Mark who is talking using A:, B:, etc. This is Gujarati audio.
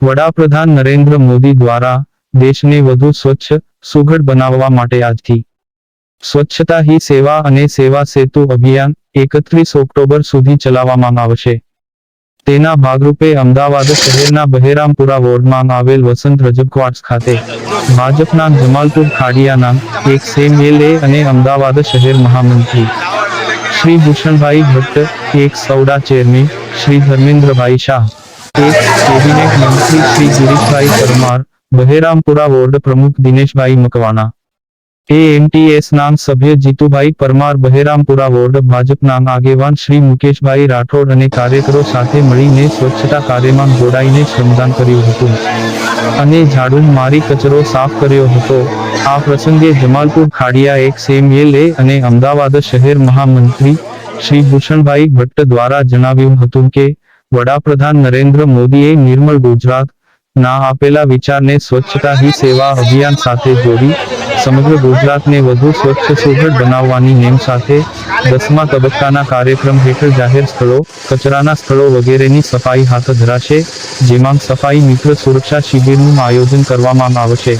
A: વડાપ્રધાન નરેન્દ્ર મોદી દ્વારા દેશને વધુ સ્વચ્છ, સુઘડ બનાવવા માટે આજથી સ્વચ્છતા હી સેવા અને સેવા સેતુ અભિયાન એકત્રીસ ઓક્ટોબર સુધી ચલાવવામાં આવશે. તેના ભાગરૂપે અમદાવાદ શહેરના બહેરામપુરા વોર્ડમાં આવેલ વસંત રજબ ખાતે ભાજપના જમાલપુર ખાડિયાના એક સેમ એમએલએ અને અમદાવાદ શહેર મહામંત્રી શ્રી ભૂષણભાઈ ભટ્ટ, એક સૌડા ચેરમેન શ્રી ધર્મેન્દ્રભાઈ શાહ કેબિનેટ મંત્રી શ્રી ગિરીશભાઈ પરમાર, બહેરામપુરા વોર્ડ પ્રમુખ દિનેશભાઈ મકવાણા. એએમટીએસ નામ સભ્ય જીતુભાઈ પરમાર, બહેરામપુરા વોર્ડ ભાજપના આગેવાન શ્રી મુકેશભાઈ રાઠોડ અને કાર્યકરો સાથે મળીને સ્વચ્છતા કાર્યમાં જોડાઈને શ્રમદાન કર્યું હતું. અને ઝાડુ મારી કચરો સાફ કર્યો હતો. આ પ્રસંગે જમાલપુર ખાડિયા એક એમએલએ અને અમદાવાદ શહેર મહામંત્રી શ્રી ભૂષણભાઈ ભટ્ટ દ્વારા જણાવ્યું હતું કે વડાપ્રધાન નરેન્દ્ર મોદીએ નિર્મળ ગુજરાત ના આપેલા વિચારને સ્વચ્છતા હી સેવા અભિયાન સાથે જોડી, સમગ્ર ગુજરાતને વધુ સ્વચ્છ, સુઘડ બનાવવાની નેમ સાથે દસમા તબક્કાના કાર્યક્રમ હેઠળ જાહેર સ્થળો, કચરાના સ્થળો વગેરેની સફાઈ હાથ ધરાશે, જેમાં સફાઈ મિત્ર સુરક્ષા શિબિરનું આયોજન કરવામાં આવશે.